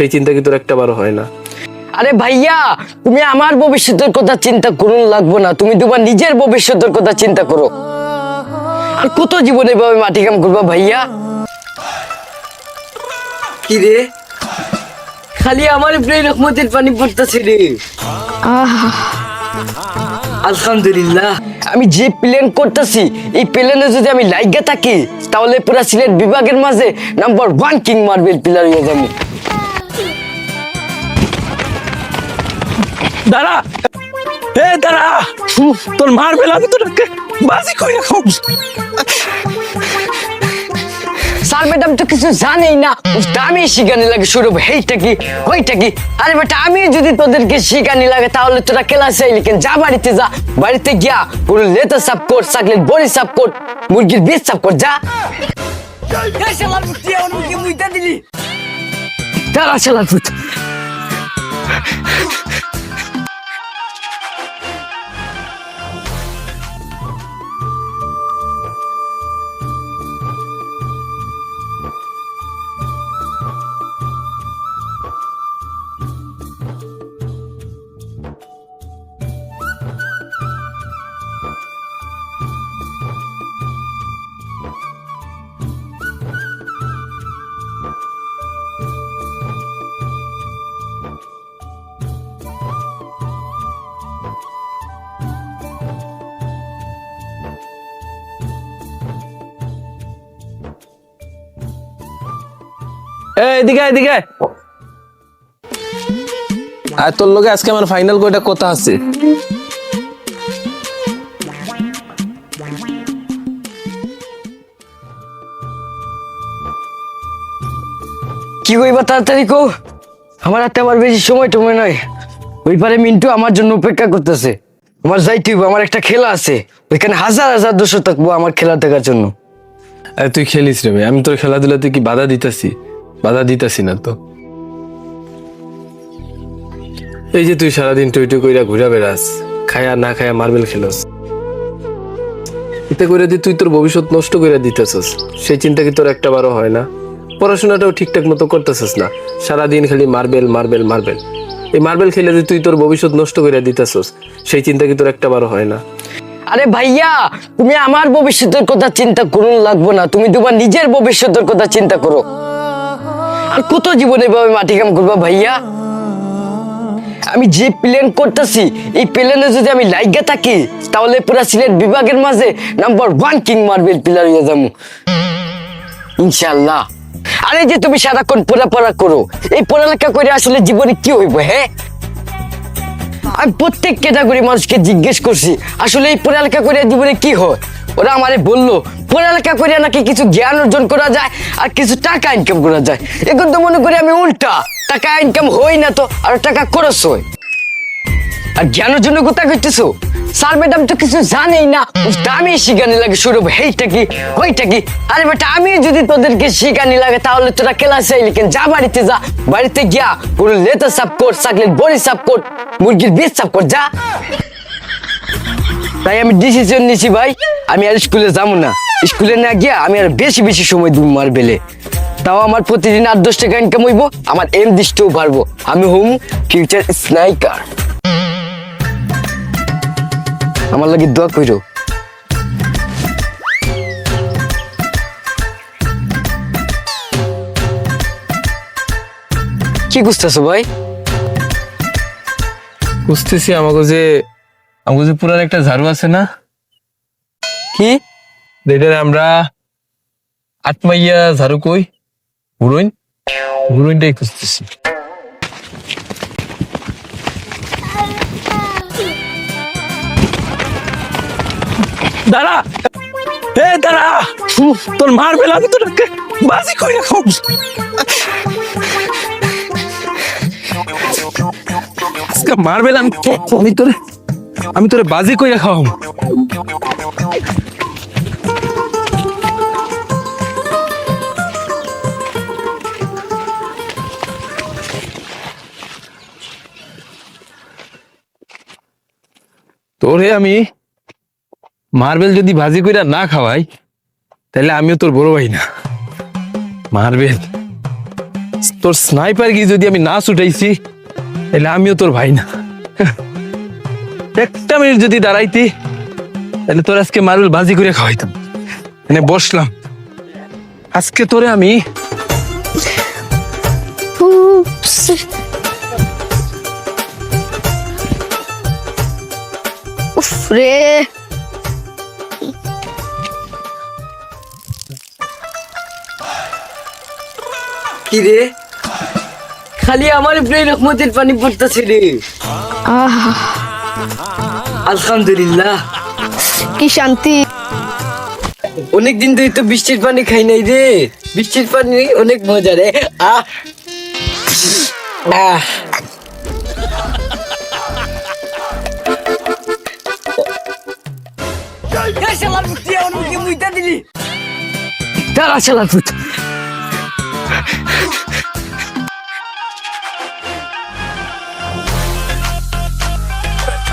সেই চিন্তা কি তোর একটা বারো হয় না? আরে ভাইয়া তুমি আমার ভবিষ্যতের কথা চিন্তা করুন লাগবো না। তুমি তোমার নিজের ভবিষ্যতের কথা চিন্তা করো। আর কত জীবনে এভাবে মাটি কাম করবা ভাইয়া? কি রে? খালি আমার উপরে রহমতের পানি পড়তেছে রে। আলহামদুলিল্লাহ। আমি যে প্ল্যান করতেছি এই প্ল্যানে যদি আমি লাইগা থাকি তাহলে পুরা সিলেট বিভাগের মাঝে number one king marble player হয়ে যাব। দাঁড়া। এ দাঁড়া। তোর মার বেলা আমি তোকে বাজি কই রাখো স্যার ম্যাডাম তো কিছু জানেই না। আমি শিখানি লাগে শুরু হেইটা কি? ওইটা কি? আরে বেটা আমি যদি তোদেরকে শিখানি লাগে তাহলে তোরা ক্লাসে আইলি কেন? যা বাড়িতে যা। বাড়িতে গিয়া পুরো লেতা সাফ কর চাকলেট বড়ি সাফ কর মুরগির বীজ সাফ কর যা। এই শালার পুত, তুই আমার মুখে মুইতা দিলি। দাঁড়া শালার এদিকে এদিকে আর তোর লগে আজকে আমার ফাইনাল কয়টা কথা আছে। কি কইবা তাড়াতাড়ি কো আমার হাতে আবার বেশি সময় টময় নয় ওই পারে মিন্টু আমার জন্য অপেক্ষা করতেছে। আমার যাইতে হইব আমার একটা খেলা আছে। ওইখানে হাজার হাজার দর্শক থাকব আমার খেলা দেখার জন্য। আরে তুই খেলিস রে ভাই আমি তোর খেলাধুলাতে কি বাধা দিতাছি? বাধা দিতাছি না তো। এই যে তুই সারাদিন টই টই কইরা ঘুরা বেড়াস, খায়া না খায়া মার্বেল খেলস। এতে করে তুই তোর ভবিষ্যৎ নষ্ট করে দিতেছস, সেই চিন্তা কি তোর একটা বারো হয় না? পড়াশোনাটাও ঠিকঠাক মতো করতেছস না, সারাদিন খালি মার্বেল মার্বেল মার্বেল। এই মার্বেল খেলে যে তুই তোর ভবিষ্যৎ নষ্ট করে দিতেছস, সেই চিন্তা কি তোর একটা বারো হয় না? আরে ভাইয়া, তুমি আমার ভবিষ্যতের কথা চিন্তা করুন লাগবো না, তুমি তোমার নিজের ভবিষ্যতের কথা চিন্তা করো। আর কত জীবনে এভাবে মাটি কাম করবা ভাইয়া? আমি যে প্ল্যান করতেছি, এই প্ল্যানে যদি আমি লাইগা থাকি, তাহলে পুরা সিলেট বিভাগের মাঝে number one king marble player হয়ে যাব। ইনশাল্লাহ আরে যে তুমি সারাক্ষণ পড়া করো, এই পড়ালেখা করে আসলে জীবনে কি হইব হ্যাঁ আমি প্রত্যেক ক্যাটাগরি মানুষকে জিজ্ঞেস করছি, আসলে এই পড়ালেখা করে জীবনে কি হয়? ওরা আমারে বলল পড়ালেখা করে নাকি কিছু জ্ঞান অর্জন করা যায় আর কিছু টাকা ইনকাম করা যায়? এখন তো মনে করি আমি উল্টা, টাকা ইনকাম হই না তো, আর টাকা খরচ হয়। আর জ্ঞানের জন্য কোথা করতেছো? স্যার, ম্যাডাম তো কিছু জানেই না। আমি শিখানি লাগে শুরু হেইটা কি? কি? আরে বেটা, আমি যদি তোদেরকে শিখানি লাগে, তাহলে তোরা ক্লাসে আইলি কেন? যা বাড়িতে যা। বাড়িতে গিয়া পুরো লেতা সাফ কর বড়ি সাফ কর, মুরগির বীজ সাফ কর, যা। তাই আমি ডিসিশন নিছি ভাই, আমি আর স্কুলে যাব না। স্কুলে না গিয়া আমি আর বেশি বেশি সময় দিব মারবেলে। তাও আমার প্রতিদিন আট দশ টাকা ইনকাম হইব আমার এম দৃষ্টিও পারব আমি হুম ফিউচার স্নাইকার আমার লাগে দোয়া কইরো। কি বুঝতেছো ভাই? বুঝতেছি আমাকে যে আমাকে যে পুরান একটা ঝাড়ু আছে না? কি? আমরা আটমাইয়া ঝাড়ু কই? হুরোইন হুরোইনটাই খুঁজতেছি। দাঁড়া! এ দাঁড়া! তোর মার বেলা আমি তোকে বাজি কই আজকে বেলা আমি আমি তোরে আমি তোরে বাজি কই রাখাম তোরে আমি মার্বেল যদি ভাজি কইরা না খাওয়াই, তাহলে আমিও তোর বড় ভাই না। মার্বেল, তোর স্নাইপার গিয়ে যদি আমি না ছুটাইছি, তাহলে আমিও তোর ভাই না। একটা মিনিট যদি দাঁড়াইতি তাহলে তোর আজকে মারুল বাজি করে খাওয়াইতাম। মানে বসলাম। আজকে তোরে আমি উফ রে। কি রে? খালি আমার ব্রেন রহমতের পানি পড়তেছে রে। আহা। আলহামদুলিল্লাহ। কি শান্তি? অনেকদিন ধরে তো বৃষ্টির পানি খাই নাই রে। বৃষ্টির পানি অনেক মজা রে। আহ। আহ। দাঁড়া শালার পুত